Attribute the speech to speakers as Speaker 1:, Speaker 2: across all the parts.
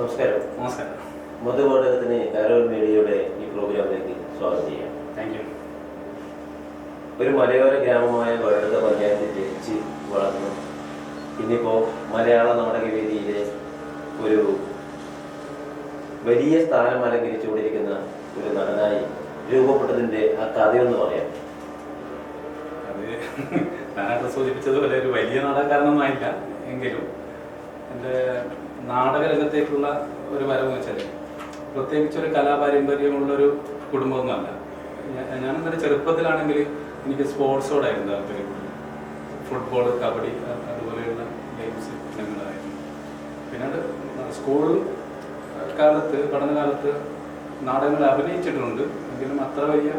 Speaker 1: നമസ്കാരം.
Speaker 2: നമസ്കാരം.
Speaker 1: മധുപാഠകത്തിന് കാരോൾ മീഡിയയുടെ ഈ പ്രോഗ്രാമിലേക്ക് സ്വാഗതം ചെയ്യാം.
Speaker 2: താങ്ക് യു
Speaker 1: ഒരു മലയോര ഗ്രാമമായ വഴുത പഞ്ചായത്തിൽ ജനിച്ച് വളർന്നു. ഇന്നിപ്പോൾ മലയാള നാടകവേദിയിലെ ഒരു വലിയ സ്ഥാനം അലങ്കരിച്ചുകൊണ്ടിരിക്കുന്ന ഒരു നടനായി രൂപപ്പെട്ടതിന്റെ ആ കഥയൊന്ന് പറയാം.
Speaker 2: അത് ഞാനവിടെ സൂചിപ്പിച്ചതുപോലെ ഒരു വലിയ നാടകക്കാരനൊന്നുമായില്ല എങ്കിലും എന്റെ നാടകരംഗത്തേക്കുള്ള ഒരു വരവ് വെച്ചാൽ പ്രത്യേകിച്ച് ഒരു കലാപാരമ്പര്യമുള്ളൊരു കുടുംബമൊന്നുമല്ല. ഞാൻ ഞാനെന്നൊരു ചെറുപ്പത്തിലാണെങ്കിൽ എനിക്ക് സ്പോർട്സോടായിരുന്നു താല്പര്യം ഫുട്ബോൾ കബഡി അതുപോലെയുള്ള ഗെയിംസ് ഇനങ്ങളായിരുന്നു. പിന്നീട് സ്കൂൾ കാലത്ത് പഠനകാലത്ത് നാടകങ്ങൾ അഭിനയിച്ചിട്ടുണ്ട്. എങ്കിലും അത്ര വലിയ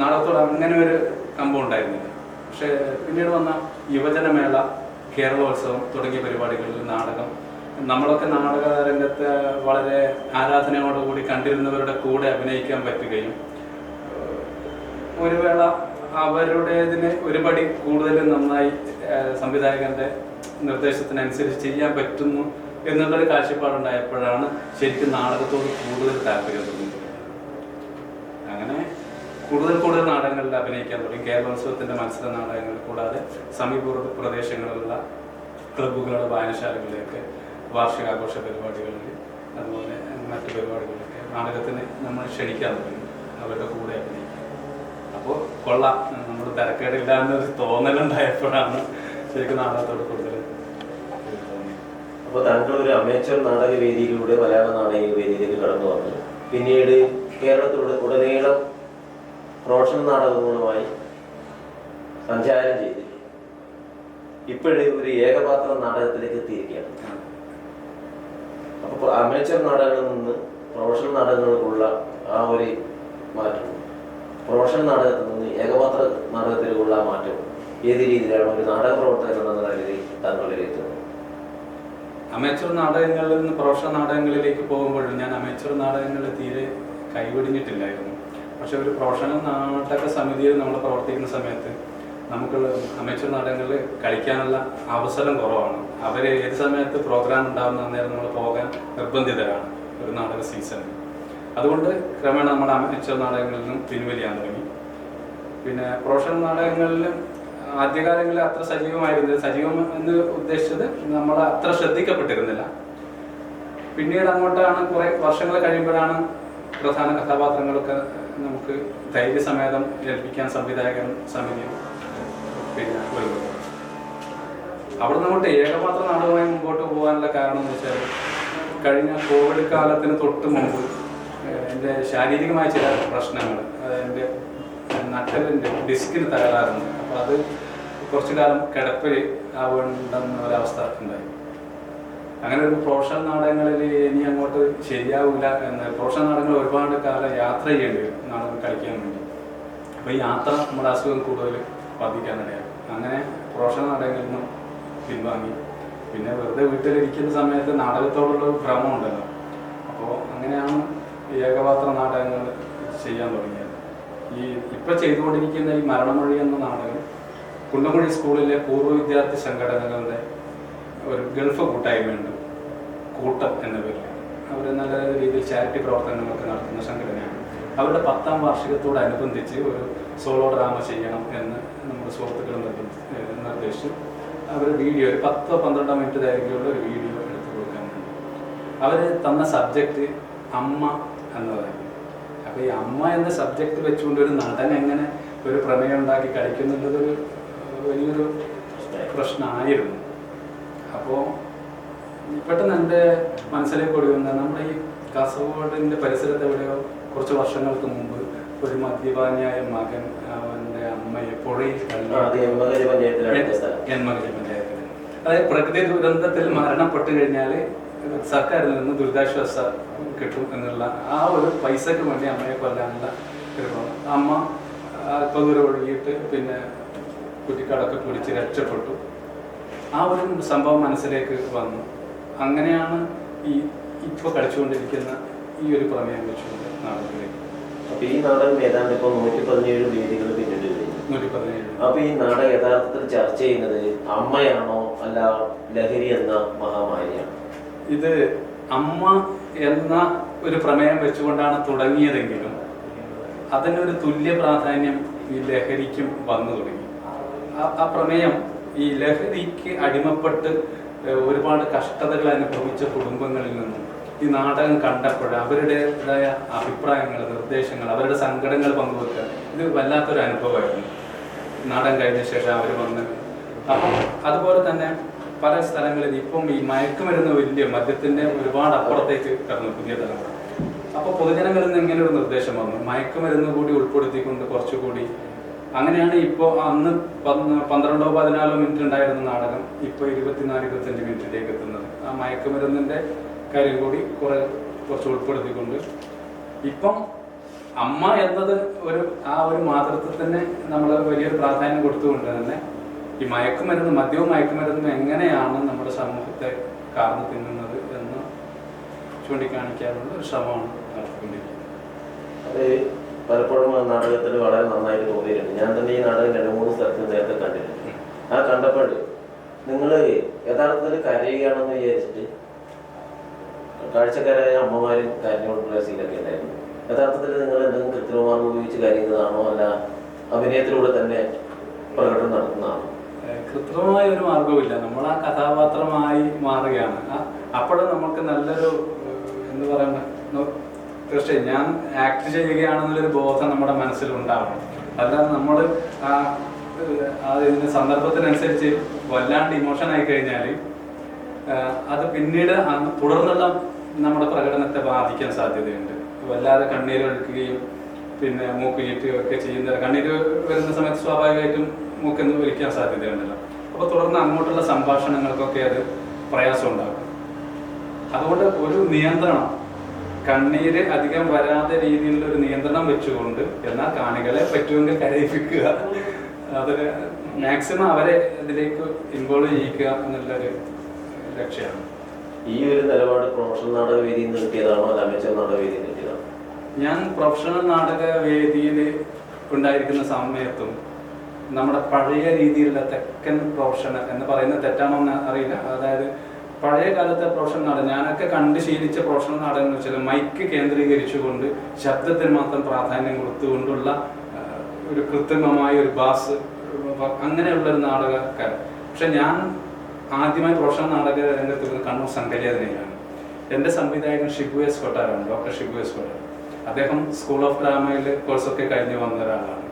Speaker 2: നാടകത്തോട് അങ്ങനെ ഒരു കമ്പം ഉണ്ടായിരുന്നില്ല പക്ഷേ പിന്നീട് വന്ന യുവജനമേള കേരളോത്സവം തുടങ്ങിയ പരിപാടികളിൽ നാടകം. നമ്മളൊക്കെ നാടക രംഗത്ത് വളരെ ആരാധനയോടുകൂടി കണ്ടിരുന്നവരുടെ കൂടെ അഭിനയിക്കാൻ പറ്റുകയും ഒരു വേള അവരുടേതിന് ഒരുപടി കൂടുതൽ നന്നായി സംവിധായകന്റെ നിർദ്ദേശത്തിനനുസരിച്ച് ചെയ്യാൻ പറ്റുന്നു എന്നുള്ളൊരു കാഴ്ചപ്പാടുണ്ടായപ്പോഴാണ് ശരിക്കും നാടകത്തോട് കൂടുതൽ താല്പര്യം തോന്നുന്നത് കൂടുതൽ കൂടുതൽ നാടകങ്ങളിൽ അഭിനയിക്കാൻ തുടങ്ങി. കേരളോത്സവത്തിന്റെ മത്സര നാടകങ്ങൾ കൂടാതെ സമീപ പ്രദേശങ്ങളിലുള്ള ക്ലബ്ബുകളുടെ വായനശാലകളിലേക്ക് വാർഷികാഘോഷ പരിപാടികളിൽ അതുപോലെ മറ്റ് പരിപാടികളിലൊക്കെ നാടകത്തിന് നമ്മൾ ക്ഷണിക്കാൻ തുടങ്ങി. അവരുടെ കൂടെ അഭിനയിക്കും അപ്പോൾ കൊള്ളാം. നമ്മൾ തിരക്കേടില്ല എന്നൊരു തോന്നലുണ്ടായപ്പോഴാണ് ശരിക്കും നാടകത്തോട് കൂടുതൽ
Speaker 1: അപ്പോൾ താങ്കൾ ഒരു അമേച്ചർ നാടക വേദിയിലൂടെ മലയാള നാടക വേദിയിലേക്ക് കടന്നു വന്നു. പിന്നീട് കേരളത്തിലൂടെ ഉടനീളം പ്രൊഫഷണൽ നാടകങ്ങളുമായി സഞ്ചാരം ചെയ്തിരിക്കും ഇപ്പോഴേ ഒരു ഏകപാത്ര നാടകത്തിലേക്ക് എത്തിയിരിക്കുകയാണ്. അപ്പോൾ അമേച്ചർ നാടകങ്ങളിൽ നിന്ന് പ്രൊഫഷണൽ നാടകങ്ങൾക്കുള്ള ആ ഒരു മാറ്റം. പ്രൊഫഷണൽ നാടകത്തിൽ നിന്ന് ഏകപാത്ര നാടകത്തിലേക്കുള്ള ആ മാറ്റം ഏത് രീതിയിലാണ് ഒരു നാടക പ്രവർത്തകൻ എന്ന നിലയിൽ താങ്കൾ എത്തുന്നത്
Speaker 2: അമേച്ചർ നാടകങ്ങളിൽ നിന്ന് പ്രൊഫഷണൽ നാടകങ്ങളിലേക്ക് പോകുമ്പോഴും ഞാൻ അമേച്ചർ നാടകങ്ങളിൽ തീരെ കൈവിടിഞ്ഞിട്ടില്ലായിരുന്നു. പക്ഷെ ഒരു പ്രൊഫഷണൽ നാടക സമിതിയിൽ നമ്മൾ പ്രവർത്തിക്കുന്ന സമയത്ത് നമുക്ക് അമേച്ചർ നാടകങ്ങളിൽ കളിക്കാനുള്ള അവസരം കുറവാണ്. അവർ ഏത് സമയത്ത് പ്രോഗ്രാം ഉണ്ടാകുന്ന അന്നേരം നമ്മൾ പോകാൻ നിർബന്ധിതരാണ് ഒരു നാടക സീസണിൽ അതുകൊണ്ട് ക്രമേണ നമ്മൾ അമേച്ചർ നാടകങ്ങളിൽ നിന്നും പിൻവലിയാൻ തുടങ്ങി. പിന്നെ പ്രൊഫഷണൽ നാടകങ്ങളിൽ ആദ്യകാലങ്ങളിൽ അത്ര സജീവമായിരുന്നില്ല. സജീവം എന്ന് ഉദ്ദേശിച്ചത് നമ്മൾ അത്ര ശ്രദ്ധിക്കപ്പെട്ടിരുന്നില്ല. പിന്നീട് അങ്ങോട്ടാണ് കുറെ വർഷങ്ങൾ കഴിയുമ്പോഴാണ് പ്രധാന കഥാപാത്രങ്ങളൊക്കെ നമുക്ക് ധൈര്യസമേതം ഏൽപ്പിക്കാൻ സംവിധായകൻ സമിതിയും പിന്നെ വരുന്നത് അവിടെ നിന്നോട്ട് ഏകപാത്ര നാടകമായി മുമ്പോട്ട് പോകാനുള്ള കാരണം എന്ന് വെച്ചാൽ കഴിഞ്ഞ കോവിഡ് കാലത്തിന് തൊട്ട് മുമ്പ് എന്റെ ശാരീരികമായ ചില പ്രശ്നങ്ങൾ എന്റെ നട്ടലിന്റെ ഡിസ്കിന് തകരാറുണ്ട്. അപ്പോൾ അത് കുറച്ചു കാലം കിടപ്പിൽ ആവേണ്ടെന്ന ഒരവസ്ഥ ഉണ്ടായി. അങ്ങനെ ഒരു പ്രൊഫഷണൽ നാടകങ്ങളിൽ ഇനി അങ്ങോട്ട് ശരിയാവില്ല എന്ന് പ്രൊഫഷണൽ നാടകങ്ങൾ ഒരുപാട് കാലം യാത്ര ചെയ്യേണ്ടി വരും. നാടകം കളിക്കാൻ വേണ്ടി. അപ്പോൾ ഈ യാത്ര നമ്മുടെ അസുഖം കൂടുതൽ ബാധിക്കാനിടയാകും അങ്ങനെ പ്രൊഫഷണൽ നാടകങ്ങളിൽ നിന്നും പിൻവാങ്ങി. പിന്നെ വെറുതെ വീട്ടിലിരിക്കുന്ന സമയത്ത് നാടകത്തോടുള്ള ഒരു ഭ്രമം ഉണ്ടല്ലോ അപ്പോൾ അങ്ങനെയാണ് ഏകപാത്ര നാടകങ്ങൾ ചെയ്യാൻ തുടങ്ങിയത്. ഈ ഇപ്പം ചെയ്തുകൊണ്ടിരിക്കുന്ന ഈ മരണമൊഴി എന്ന നാടകം കുണ്ടമൊഴി സ്കൂളിലെ പൂർവ വിദ്യാർത്ഥി സംഘടനകളുടെ ഒരു ഗൾഫ് കൂട്ടായ്മയുണ്ട്. കൂട്ടം എന്ന പേരിൽ അവർ നല്ല രീതിയിൽ ചാരിറ്റി പ്രവർത്തനങ്ങളൊക്കെ നടത്തുന്ന സംഘടനയാണ്. അവരുടെ പത്താം വാർഷികത്തോടനുബന്ധിച്ച് ഒരു സോളോ ഡ്രാമ ചെയ്യണം എന്ന് നമ്മുടെ സുഹൃത്തുക്കൾ നിർദ്ദേശിച്ചു. അവർ വീഡിയോ ഒരു പത്തോ പന്ത്രണ്ടോ മിനിറ്റ് ദൈർഘ്യമുള്ള ഒരു വീഡിയോ എടുത്തു കൊടുക്കാൻ അവർ തന്ന സബ്ജക്റ്റ് അമ്മ എന്നതായിരുന്നു അപ്പോൾ ഈ അമ്മ എന്ന സബ്ജക്റ്റ് വെച്ചുകൊണ്ട് ഒരു നടൻ എങ്ങനെ ഒരു പ്രമേയം ഉണ്ടാക്കി കളിക്കുന്നുള്ളതൊരു വലിയൊരു പ്രശ്നമായിരുന്നു. അപ്പോൾ പെട്ടെന്ന് എന്റെ മനസ്സിലേക്ക് ഓടി വന്ന നമ്മുടെ ഈ കാസർഗോഡിന്റെ പരിസരത്ത് എവിടെയോ കുറച്ച് വർഷങ്ങൾക്ക് മുമ്പ് ഒരു മദ്യപാനിയായ മകൻ അവന്റെ അമ്മയെ പുഴയിൽ തള്ളി. പഞ്ചായത്തിൽ അതായത് പ്രകൃതി ദുരന്തത്തിൽ മരണപ്പെട്ടു കഴിഞ്ഞാൽ സർക്കാരിൽ നിന്ന് ദുരിതാശ്വാസ കിട്ടും എന്നുള്ള ആ ഒരു പൈസക്ക് വേണ്ടി അമ്മയെ കൊല്ലാനുള്ള. അമ്മ അല്പം ദൂരം ഒഴുകിയിട്ട് പിന്നെ കുറ്റിക്കാടൊക്കെ പിടിച്ച് രക്ഷപ്പെട്ടു. ആ ഒരു സംഭവം മനസ്സിലേക്ക് വന്നു. അങ്ങനെയാണ് ഈ ഇപ്പോൾ കളിച്ചുകൊണ്ടിരിക്കുന്ന ഈ ഒരു പ്രമേയം വെച്ചുകൊണ്ട് നാടകത്തിലേക്ക്.
Speaker 1: അപ്പൊ ഈ നാടകം ഏതാണ്ട് ഇപ്പൊ നൂറ്റി പതിനേഴ് വേദികൾ പിന്നിട്ട് അപ്പൊ ഈ നാടകം യഥാർത്ഥത്തിൽ ചർച്ച ചെയ്യുന്നത് അമ്മയാണോ അല്ല ലഹരി എന്ന മഹാമാരിയാണ്?
Speaker 2: ഇത് അമ്മ എന്ന ഒരു പ്രമേയം വെച്ചുകൊണ്ടാണ് തുടങ്ങിയതെങ്കിലും അതിനൊരു തുല്യ പ്രാധാന്യം ഈ ലഹരിക്കും വന്നു തുടങ്ങി. ആ- പ്രമേയം ഈ ലഹരിക്ക് അടിമപ്പെട്ട് ഒരുപാട് കഷ്ടതകൾ അനുഭവിച്ച കുടുംബങ്ങളിൽ നിന്നും ഈ നാടകം കണ്ടപ്പോൾ അവരുടേതായ അഭിപ്രായങ്ങൾ നിർദ്ദേശങ്ങൾ അവരുടെ സങ്കടങ്ങൾ പങ്കുവെക്കുക ഇത് വല്ലാത്തൊരു അനുഭവമായിരുന്നു. നാടകം കഴിഞ്ഞ ശേഷം അവർ വന്ന് അപ്പം അതുപോലെ തന്നെ പല സ്ഥലങ്ങളിൽ ഇപ്പം ഈ മയക്കുമരുന്ന് വലിയ മദ്യത്തിന്റെ ഒരുപാട് അപ്പുറത്തേക്ക് കടന്നു പുതിയ തലമുറ. അപ്പൊ പൊതുജനങ്ങളിൽ നിന്ന് ഇങ്ങനെ ഒരു നിർദ്ദേശം വന്നു? മയക്കുമരുന്ന് കൂടി ഉൾപ്പെടുത്തിക്കൊണ്ട് കുറച്ചുകൂടി അങ്ങനെയാണ് ഇപ്പോൾ അന്ന് പന്ത് പന്ത്രണ്ടോ പതിനാലോ മിനിറ്റ് ഉണ്ടായിരുന്ന നാടകം ഇപ്പോൾ ഇരുപത്തിനാല് ഇരുപത്തഞ്ച് മിനിറ്റിലേക്ക് എത്തുന്നത്. ആ മയക്കുമരുന്നിന്റെ കാര്യം കൂടി കുറെ കുറച്ച് ഉൾപ്പെടുത്തിക്കൊണ്ട്. ഇപ്പം അമ്മ എന്നത് ഒരു ആ ഒരു മാതൃത്വത്തിന് നമ്മൾ വലിയൊരു പ്രാധാന്യം കൊടുത്തുകൊണ്ട് തന്നെ ഈ മയക്കുമരുന്ന് മദ്യവും മയക്കുമരുന്നും എങ്ങനെയാണ് നമ്മുടെ സമൂഹത്തെ കാർന്നു തിന്നുന്നത് എന്ന് ചൂണ്ടിക്കാണിക്കാനുള്ള ഒരു ശ്രമമാണ് നടത്തിക്കൊണ്ടിരിക്കുന്നത്.
Speaker 1: അത് പലപ്പോഴും ആ നാടകത്തിൽ വളരെ നന്നായിട്ട് തോന്നിയിട്ടുണ്ട്. ഞാൻ തന്നെ ഈ നാടകം രണ്ട് മൂന്ന് സ്ഥലത്ത് നേരത്തെ കണ്ടിട്ടുണ്ട്. ആ കണ്ടപ്പോൾ നിങ്ങൾ യഥാർത്ഥത്തിൽ കരയുകയാണെന്ന് വിചാരിച്ചിട്ട് കാഴ്ചക്കാരായ അമ്മമാരും കരഞ്ഞുകൊണ്ടുള്ള സീനൊക്കെ ഉണ്ടായിരുന്നു. യഥാർത്ഥത്തിൽ നിങ്ങൾ എന്തെങ്കിലും കൃത്രിമമാർഗം ഉപയോഗിച്ച് കരയുന്നതാണോ? അല്ല അഭിനയത്തിലൂടെ തന്നെ പ്രകടനം നടത്തുന്നതാണോ?
Speaker 2: കൃത്രിമമായ ഒരു മാർഗവുമില്ല നമ്മൾ ആ കഥാപാത്രമായി മാറുകയാണ്. അപ്പോഴും നമുക്ക് നല്ലൊരു എന്ന് പറയുന്ന തീർച്ചയായും ഞാൻ ആക്ട് ചെയ്യുകയാണെന്നുള്ളൊരു ബോധം നമ്മുടെ മനസ്സിൽ ഉണ്ടാവണം അല്ലാതെ നമ്മൾ ഇതിന്റെ സന്ദർഭത്തിനനുസരിച്ച് വല്ലാണ്ട് ഇമോഷൻ ആയി കഴിഞ്ഞാൽ അത് പിന്നീട് തുടർന്നുള്ള നമ്മുടെ പ്രകടനത്തെ ബാധിക്കാൻ സാധ്യതയുണ്ട്. വല്ലാതെ കണ്ണീരൊഴുക്കുകയും പിന്നെ മൂക്ക് ചീറ്റുകയും ഒക്കെ ചെയ്യുന്ന കണ്ണീര് വരുന്ന സമയത്ത് സ്വാഭാവികമായിട്ടും മൂക്കെന്ന് വലിക്കാൻ സാധ്യതയുണ്ടല്ലോ. അപ്പോൾ തുടർന്ന് അങ്ങോട്ടുള്ള സംഭാഷണങ്ങൾക്കൊക്കെ അത് പ്രയാസം ഉണ്ടാകും അതുകൊണ്ട് ഒരു നിയന്ത്രണം കണ്ണീര് അധികം വരാതെ രീതിയിലുള്ള ഒരു നിയന്ത്രണം വെച്ചുകൊണ്ട് എന്നാൽ കാണികളെ പറ്റുമെങ്കിൽ കരയിപ്പിക്കുക. അതൊരു മാക്സിമം അവരെ ഇതിലേക്ക് ഇൻവോൾവ് ചെയ്യിക്കുക എന്നുള്ളൊരു ലക്ഷ്യമാണ്
Speaker 1: ഈ ഒരു നിലപാട് പ്രൊഫഷണൽ നാടകവേദിയിൽ നിന്ന് കിട്ടിയതാണോ? അല്ല അമേച്ചർ നാടക വേദിയിൽ നിന്ന് കിട്ടിയതാണോ?
Speaker 2: ഞാൻ പ്രൊഫഷണൽ നാടകവേദിയിൽ ഉണ്ടായിരിക്കുന്ന സമയത്തും നമ്മുടെ പഴയ രീതിയിലുള്ള തെക്കൻ പ്രൊഫഷണൽ എന്ന് പറയുന്ന തെറ്റാണോ എന്ന് അറിയില്ല. അതായത് പഴയ കാലത്തെ പ്രൊഫഷണൽ നാടകം ഞാനൊക്കെ കണ്ട് ശീലിച്ച പ്രൊഫഷണൽ നാടകം എന്ന് വെച്ചാൽ മൈക്ക് കേന്ദ്രീകരിച്ചുകൊണ്ട് ശബ്ദത്തിന് മാത്രം പ്രാധാന്യം കൊടുത്തുകൊണ്ടുള്ള ഒരു കൃത്രിമമായ ഒരു ബാസ് അങ്ങനെയുള്ള ഒരു നാടകക്കാരൻ. പക്ഷെ ഞാൻ ആദ്യമായി പ്രൊഫഷണൽ നാടക രംഗത്ത് കണ്ണൂർ സംഘലേഖനയിലാണ് എന്റെ സംവിധായകൻ ഷിബു എസ് കൊട്ടാരാണ് ഡോക്ടർ ഷിബു എസ് കൊട്ടാരൻ അദ്ദേഹം സ്കൂൾ ഓഫ് ഡ്രാമയിൽ കോഴ്സൊക്കെ കഴിഞ്ഞ് വന്ന ഒരാളാണ്.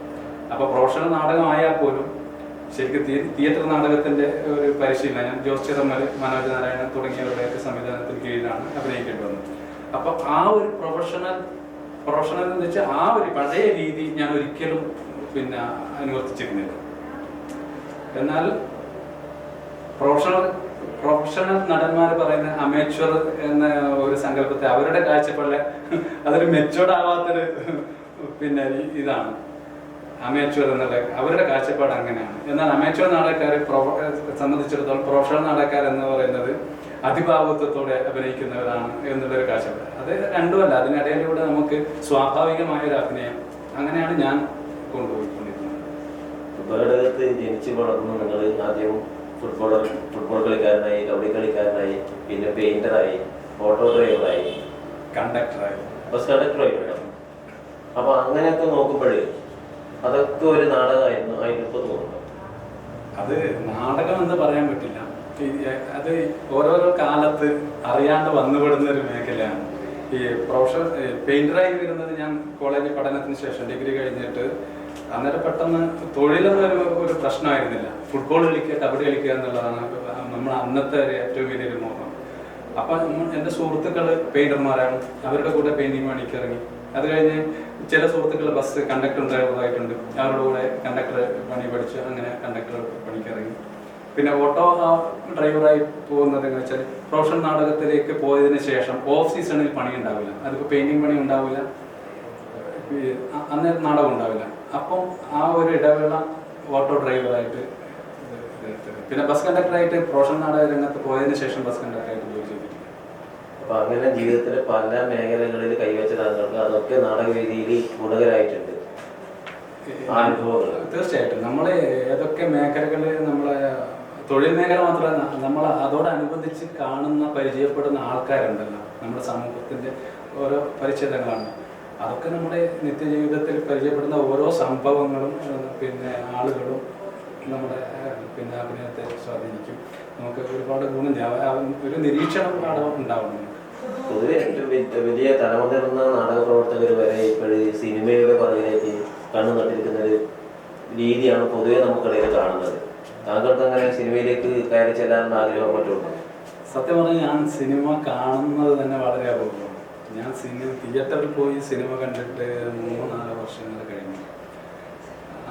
Speaker 2: അപ്പോൾ പ്രൊഫഷണൽ നാടകമായാൽ പോലും ശരിക്കും തിയേറ്റർ നാടകത്തിന്റെ ഒരു പരിശീലനം ജോസ് ചിറമ്മൽ മനോജ് നാരായണൻ തുടങ്ങിയവരുടെയൊക്കെ സംവിധാനത്തിന് കീഴിലാണ് അഭിനയിക്കേണ്ടി വന്നത്. അപ്പൊ ആ ഒരു പ്രൊഫഷണൽ പ്രൊഫഷണൽ എന്ന് വെച്ചാൽ ആ ഒരു പഴയ രീതി ഞാൻ ഒരിക്കലും പിന്നെ അനുവർത്തിച്ചിരുന്നില്ല. എന്നാൽ പ്രൊഫഷണൽ പ്രൊഫഷണൽ നടന്മാർ പറയുന്ന അമേച്വർ എന്ന ഒരു സങ്കല്പത്തെ അവരുടെ കാഴ്ചപ്പാടിലെ അതൊരു മെച്ചോർഡ് ആവാത്തൊരു പിന്നെ ഇതാണ്. അമേച്വർ എന്നുള്ള അവരുടെ കാഴ്ചപ്പാട് അങ്ങനെയാണ്. എന്നാൽ അമേച്വർ നാടകക്കാരെ സംബന്ധിച്ചിടത്തോളം പ്രൊഫഷണൽ നാടകക്കാർ എന്ന് പറയുന്നത് അതിഭാവത്വത്തോടെ അഭിനയിക്കുന്നവരാണ് എന്നുള്ളൊരു കാഴ്ചപ്പാട്. അത് രണ്ടുമല്ല അതിനിടയിലൂടെ നമുക്ക് സ്വാഭാവികമായ ഒരു അഭിനയം. അങ്ങനെയാണ് ഞാൻ കൊണ്ടുപോയിക്കൊണ്ടിരുന്നത്
Speaker 1: ഫുട്ബോളകത്ത് ജനിച്ച് വളർന്നു നിങ്ങൾ ആദ്യം ഫുട്ബോളർ ഫുട്ബോൾ കളിക്കാരനായി കബഡി കളിക്കാരനായി പിന്നെ പെയിന്ററായി ഓട്ടോ ഡ്രൈവറായി
Speaker 2: കണ്ടക്ടറായി.
Speaker 1: ബസ് കണ്ടക്ടറായി വേണം അപ്പൊ അങ്ങനെയൊക്കെ നോക്കുമ്പോൾ അതൊക്കെ ഒരു നാടകമായിരുന്നു. ആയിരത്തി തോന്നുന്നു
Speaker 2: അത് നാടകം എന്ന് പറയാൻ പറ്റില്ല. അത് ഓരോരോ കാലത്ത് അറിയാണ്ട് വന്നുപെടുന്ന ഒരു മേഖലയാണ്. ഈ പ്രൊഫഷൻ പെയിന്ററായി വരുന്നത് ഞാൻ കോളേജ് പഠനത്തിന് ശേഷം ഡിഗ്രി കഴിഞ്ഞിട്ട് അന്നേരം പെട്ടെന്ന് തൊഴിലെന്നൊരു ഒരു പ്രശ്നമായിരുന്നില്ല. ഫുട്ബോൾ കളിക്കുക കബഡി കളിക്കുക എന്നുള്ളതാണ് നമ്മൾ അന്നത്തെ ഒരു ഏറ്റവും വലിയൊരു മോഹം. അപ്പം എന്റെ സുഹൃത്തുക്കൾ പെയിന്റർമാരാണ്. അവരുടെ കൂടെ പെയിന്റിങ് പണിക്ക് ഇറങ്ങി. അത് കഴിഞ്ഞ് ചില സുഹൃത്തുക്കൾ ബസ് കണ്ടക്ടർ ഡ്രൈവറായിട്ടുണ്ട് അവരുടെ കൂടെ കണ്ടക്ടർ പണി പഠിച്ച് അങ്ങനെ കണ്ടക്ടർ പണിക്ക് ഇറങ്ങി. പിന്നെ ഓട്ടോ ഡ്രൈവറായി പോകുന്നത് എന്ന് വെച്ചാൽ പ്രൊഫഷണൽ നാടകത്തിലേക്ക് പോയതിന് ശേഷം ഓഫ് സീസണിൽ പണി ഉണ്ടാവില്ല. അതിപ്പോൾ പെയിന്റിങ് പണി ഉണ്ടാവില്ല. അന്ന് നാടകം ഉണ്ടാവില്ല. അപ്പം ആ ഒരു ഇടവേള ഓട്ടോ ഡ്രൈവറായിട്ട് പിന്നെ ബസ് കണ്ടക്ടറായിട്ട് പ്രൊഫഷണൽ നാടക രംഗത്ത് പോയതിന് ശേഷം ബസ് കണ്ടക്ടറായിട്ട് ജോലി ചെയ്തിട്ടുണ്ട്.
Speaker 1: അപ്പൊ അങ്ങനെ ജീവിതത്തിലെ പല മേഖലകളിൽ കൈവച്ച താങ്കൾക്ക് അതൊക്കെ നാടകവേദിയിൽ ഗുണകരായിട്ടുണ്ട്. അനുഭവങ്ങൾ
Speaker 2: തീർച്ചയായിട്ടും. നമ്മൾ ഏതൊക്കെ മേഖലകൾ നമ്മളെ തൊഴിൽ മേഖല മാത്രമല്ല നമ്മൾ അതോടനുബന്ധിച്ച് കാണുന്ന പരിചയപ്പെടുന്ന ആൾക്കാരുണ്ടല്ലോ. നമ്മുടെ സമൂഹത്തിന്റെ ഓരോ പരിച്ഛേദങ്ങളാണ് അതൊക്കെ നമ്മുടെ നിത്യജീവിതത്തിൽ പരിചയപ്പെടുന്ന ഓരോ സംഭവങ്ങളും പിന്നെ ആളുകളും നമ്മുടെ പിന്നെ അഭിനയത്തെ സ്വാധീനിക്കും. നമുക്ക് ഒരുപാട് ഗുണം ഒരു നിരീക്ഷണം അവിടെ ഉണ്ടാവും നമുക്ക്.
Speaker 1: പൊതുവെ വലിയ തലമുതിർന്ന നാടക പ്രവർത്തകർ വരെ ഇപ്പോഴും സിനിമയുടെ പുറകിലേക്ക് കണ്ണു നട്ടിരിക്കുന്ന ഒരു രീതിയാണ് പൊതുവെ നമുക്കിടയിൽ കാണുന്നത്. താങ്കൾക്ക് അങ്ങനെ സിനിമയിലേക്ക് കയറി ചെല്ലാനുള്ള ആഗ്രഹം മറ്റുണ്ടോ?
Speaker 2: സത്യം പറഞ്ഞാൽ ഞാൻ സിനിമ കാണുന്നത് തന്നെ വളരെ അപൂർവമാണ് ഞാൻ സിനിമ തിയേറ്ററിൽ പോയി സിനിമ കണ്ടിട്ട് മൂന്നോ നാലോ വർഷങ്ങൾ കഴിഞ്ഞു.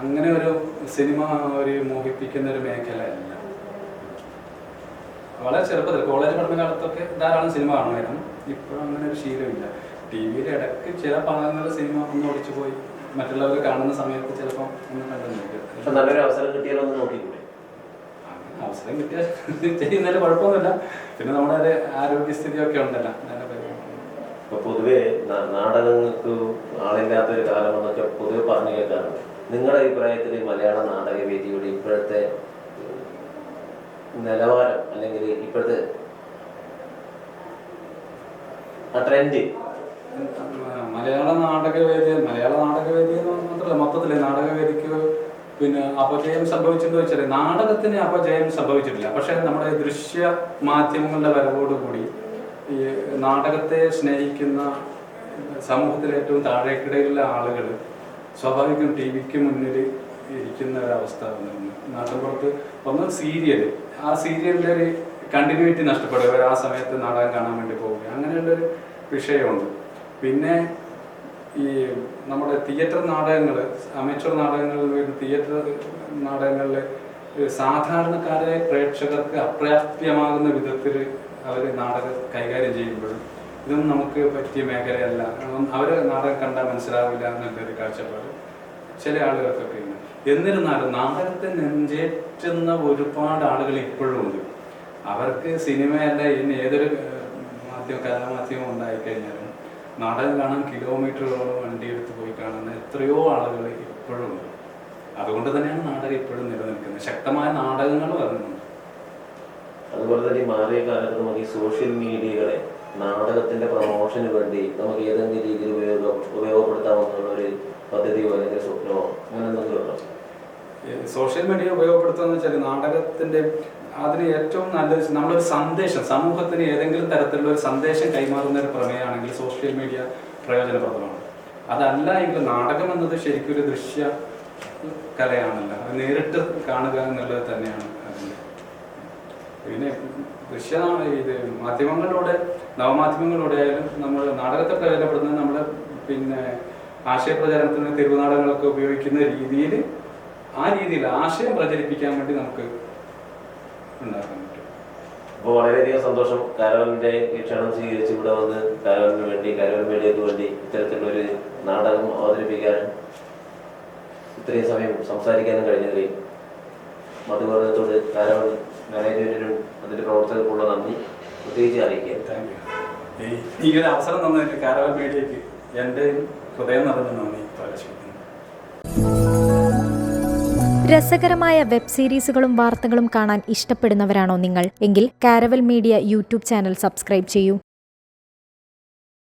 Speaker 2: അങ്ങനെ ഒരു സിനിമ ഒരു മോഹിപ്പിക്കുന്ന ഒരു മേഖലയല്ല വളരെ ചെറുപ്പത്തിൽ കോളേജ് പഠന കാലത്തൊക്കെ ധാരാളം സിനിമ കാണുമായിരുന്നു. ഇപ്പോഴും അങ്ങനെ ഒരു ശീലമില്ല. ടി വിയിൽ ഇടയ്ക്ക് ചില പാകങ്ങൾ സിനിമ ഒന്ന് ഓടിച്ചു പോയി മറ്റുള്ളവർ കാണുന്ന സമയത്ത് ചിലപ്പോൾ ഒന്ന് കണ്ടു
Speaker 1: നല്ലൊരു അവസരം കിട്ടിയാലോ ഒന്ന് നോക്കിക്കൂടെ?
Speaker 2: അവസരം കിട്ടിയാൽ ചെയ്യുന്നതിൽ കുഴപ്പമൊന്നുമില്ല. പിന്നെ നമ്മുടെ ഒരു ആരോഗ്യസ്ഥിതിയൊക്കെ ഉണ്ടല്ലോ.
Speaker 1: ഇപ്പൊ പൊതുവെ നാടകങ്ങൾക്ക് ആളില്ലാത്ത ഒരു കാലം എന്നൊക്കെ പൊതുവെ പറഞ്ഞു കേൾക്കാറുണ്ട്. നിങ്ങളുടെ അഭിപ്രായത്തിൽ മലയാള നാടകവേദിയുടെ ഇപ്പോഴത്തെ ഉം, നിലവാരം അല്ലെങ്കിൽ ഇപ്പോഴത്തെ ആ ട്രെൻഡ്
Speaker 2: മലയാള നാടകവേദി മലയാള നാടകവേദി മാത്രമല്ല മൊത്തത്തിൽ നാടകവേദിക്ക് പിന്നെ അപജയം സംഭവിച്ചെന്ന് വെച്ചാൽ നാടകത്തിന് അപജയം സംഭവിച്ചിട്ടില്ല. പക്ഷെ നമ്മുടെ ദൃശ്യ മാധ്യമങ്ങളുടെ വരവോടുകൂടി ഈ നാടകത്തെ സ്നേഹിക്കുന്ന സമൂഹത്തിലെ ഏറ്റവും താഴേക്കിടയിലുള്ള ആളുകൾ സ്വാഭാവികം ടി വിക്ക് മുന്നിൽ ഇരിക്കുന്ന ഒരവസ്ഥ വന്നിരുന്നു. നാട്ടിൻപുറത്ത് ഒന്ന് സീരിയൽ ആ സീരിയലിന്റെ ഒരു കണ്ടിന്യൂറ്റി നഷ്ടപ്പെടുക ആ സമയത്ത് നാടകം കാണാൻ വേണ്ടി പോവുക അങ്ങനെയുള്ളൊരു വിഷയമുണ്ട്. പിന്നെ ഈ നമ്മുടെ തിയേറ്റർ നാടകങ്ങൾ അമേച്ചർ നാടകങ്ങളിൽ വരുന്ന തിയേറ്റർ നാടകങ്ങളിൽ സാധാരണക്കാരായ പ്രേക്ഷകർക്ക് അപ്രാപ്യമാകുന്ന വിധത്തിൽ അവർ നാടകം കൈകാര്യം ചെയ്യുമ്പോഴും ഇതൊന്നും നമുക്ക് പറ്റിയ മേഖലയല്ല. അവർ നാടകം കണ്ടാൽ മനസ്സിലാവില്ല എന്നുള്ളൊരു കാഴ്ചപ്പാട് ചില ആളുകൾക്കൊക്കെ ഉണ്ട്. എന്നിരുന്നാലും നാടകത്തെ നെഞ്ചേറ്റുന്ന ഒരുപാട് ആളുകൾ ഇപ്പോഴും ഉണ്ട്. അവർക്ക് സിനിമയല്ല ഇനി ഏതൊരു മാധ്യമം മാധ്യമ കലാമാധ്യമം ഉണ്ടായിക്കഴിഞ്ഞാലും നാടകം കാണാൻ കിലോമീറ്ററുകളോളം വണ്ടി എടുത്ത് പോയി കാണുന്ന എത്രയോ ആളുകൾ ഇപ്പോഴും ഉണ്ട്. അതുകൊണ്ട് തന്നെയാണ് നാടകം ഇപ്പോഴും നിലനിൽക്കുന്നത്. ശക്തമായ നാടകങ്ങൾ വരുന്നുണ്ട്
Speaker 1: അതുപോലെ തന്നെ മാറിയ കാലത്ത് നമുക്ക് ഈ സോഷ്യൽ മീഡിയകളെ നാടകത്തിന്റെ പ്രൊമോഷന് വേണ്ടി നമുക്ക് ഏതെങ്കിലും രീതിയിൽ ഉപയോഗ ഉപയോഗപ്പെടുത്താവുന്ന ഒരു പദ്ധതിയോ അല്ലെങ്കിൽ സ്വപ്നമോ അങ്ങനെ എന്തെങ്കിലും ഉണ്ടോ?
Speaker 2: സോഷ്യൽ മീഡിയ ഉപയോഗപ്പെടുത്തുക വെച്ചാൽ നാടകത്തിന്റെ അതിന് ഏറ്റവും നല്ല നമ്മളൊരു സന്ദേശം സമൂഹത്തിന് ഏതെങ്കിലും തരത്തിലുള്ള ഒരു സന്ദേശം കൈമാറുന്ന ഒരു പ്രമേയമാണെങ്കിൽ സോഷ്യൽ മീഡിയ പ്രയോജനപ്രദമാണ്. അതല്ല എങ്കിൽ നാടകം എന്നത് ശരിക്കും ഒരു ദൃശ്യ കലയാണല്ലോ നേരിട്ട് കാണുക എന്നുള്ളത് തന്നെയാണ്. ദൃശ്യ ഇത്. മാധ്യമങ്ങളിലൂടെ നവമാധ്യമങ്ങളിലൂടെ ആയാലും നമ്മൾ നാടകത്തെ പ്രയോജനപ്പെടുന്നത് നമ്മൾ പിന്നെ ആശയപ്രചാരണത്തിന് തെരുവുനാടകങ്ങളൊക്കെ ഉപയോഗിക്കുന്ന രീതിയിൽ ആ രീതിയിൽ ആശയം പ്രചരിപ്പിക്കാൻ വേണ്ടി നമുക്ക് ഉണ്ടാക്കാൻ പറ്റും.
Speaker 1: അപ്പോൾ വളരെയധികം സന്തോഷം കാരവലിന്റെ ഈ ക്ഷണം സ്വീകരിച്ച് ഇവിടെ വന്ന് കരോലിന് വേണ്ടി കരോൽ മീഡിയക്ക് വേണ്ടി ഇത്തരത്തിലുള്ള ഒരു നാടകം അവതരിപ്പിക്കാൻ ഇത്രയും സമയം സംസാരിക്കാനും കഴിഞ്ഞതിൽ മധുവർഗത്തോട് കാരവൽ മാനേജ്മെന്റിനും അതിന്റെ പ്രവർത്തകർക്കുള്ള നന്ദി. പ്രത്യേകിച്ച്
Speaker 2: യു ഈ ഒരു അവസരം തന്നതിന് കാരവൽ മീഡിയക്ക് എന്റെ ഹൃദയം നിറഞ്ഞ നന്ദി പ്രകാശിപ്പിക്കുന്നു.
Speaker 3: രസകരമായ വെബ് സീരീസുകളും വാർത്തകളും കാണാൻ ഇഷ്ടപ്പെടുന്നവരാണോ നിങ്ങൾ? എങ്കിൽ Caravel Media YouTube channel subscribe ചെയ്യൂ.